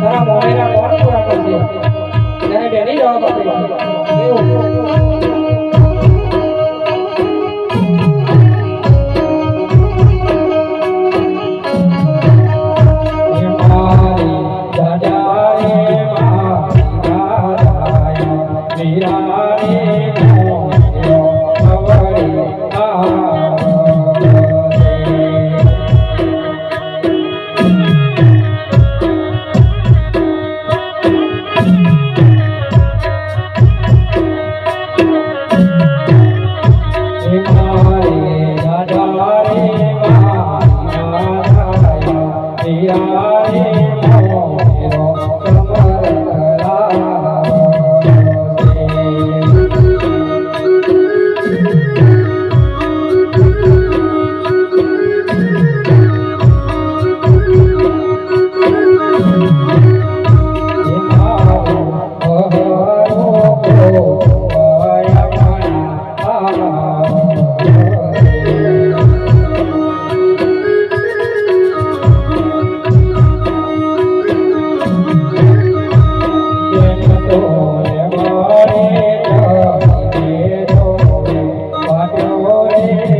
તારા મોઢેના કોણ પૂરા કરશે તને બેની જવાબ આપે ওরে